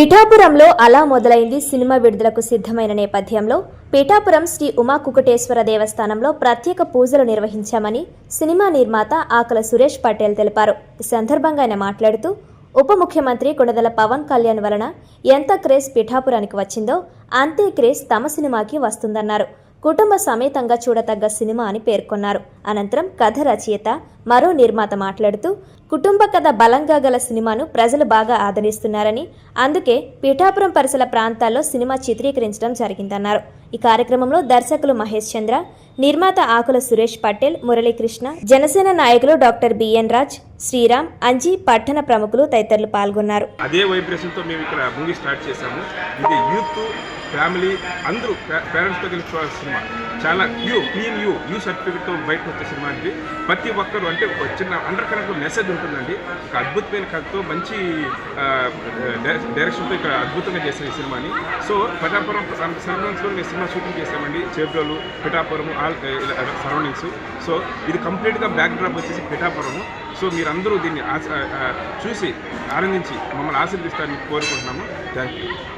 పిఠాపురంలో అలా మొదలైంది సినిమా విడుదలకు సిద్ధమైన నేపథ్యంలో పిఠాపురం శ్రీ ఉమా కుకుటేశ్వర దేవస్థానంలో ప్రత్యేక పూజలు నిర్వహించామని సినిమా నిర్మాత ఆకల సురేష్ పటేల్ తెలిపారు. ఈ సందర్భంగా ఆయన మాట్లాడుతూ ఉప ముఖ్యమంత్రి కొండదల పవన్ కళ్యాణ్ వలన ఎంత క్రేజ్ పిఠాపురానికి వచ్చిందో అంతే క్రేజ్ తమ సినిమాకి వస్తుందన్నారు. కుటుంబ సమేతంగా చూడతగ్గ సినిమా అని పేర్కొన్నారు. అనంతరం కథ రచయిత మరో నిర్మాత మాట్లాడుతూ కుటుంబ కథ బలంగా గల సినిమాను ప్రజలు బాగా ఆదరిస్తున్నారని అందుకే పీఠాపురం పరిసర ప్రాంతాల్లో సినిమా చిత్రీకరించడం జరిగిందన్నారు. ఈ కార్యక్రమంలో దర్శకులు మహేష్ చంద్ర నిర్మాత ఆకుల సురేష్ పటేల్ మురళీకృష్ణ జనసేన నాయకులు doctor B N Raj Sriram Anji పట్టణ ప్రముఖులు తదితరులు పాల్గొన్నారు. అదే వైబ్రేషన్తో మేము ఇక్కడ మూవీ స్టార్ట్ చేశాము. ఇది యూత్ ఫ్యామిలీ అందరూ పేరెంట్స్తో కలిసి చూడాల్సిన సినిమా. చాలా యూ క్లీన్ యూ యూ సర్టిఫికేట్తో బయటకు వచ్చే సినిమా ఇది. ప్రతి ఒక్కరు అంటే చిన్న అండర్ కరెంట్ మెసేజ్ ఉంటుందండి. ఒక అద్భుతమైన కథతో మంచి డైరెక్షన్తో ఇక్కడ అద్భుతంగా చేశాను ఈ సినిమాని. సో పిఠాపురం సరౌండింగ్స్లో మేము సినిమా షూటింగ్ చేసామండి Chebrolu Pithapuram all surroundings. So ఇది కంప్లీట్గా బ్యాక్ డ్రాప్ వచ్చేసి పిఠాపురము. సో మీరందరూ దీన్ని ఆశ- చూసి ఆనందించి మమ్మల్ని ఆశీర్దిస్తారని కోరుకుంటున్నాము. Thank you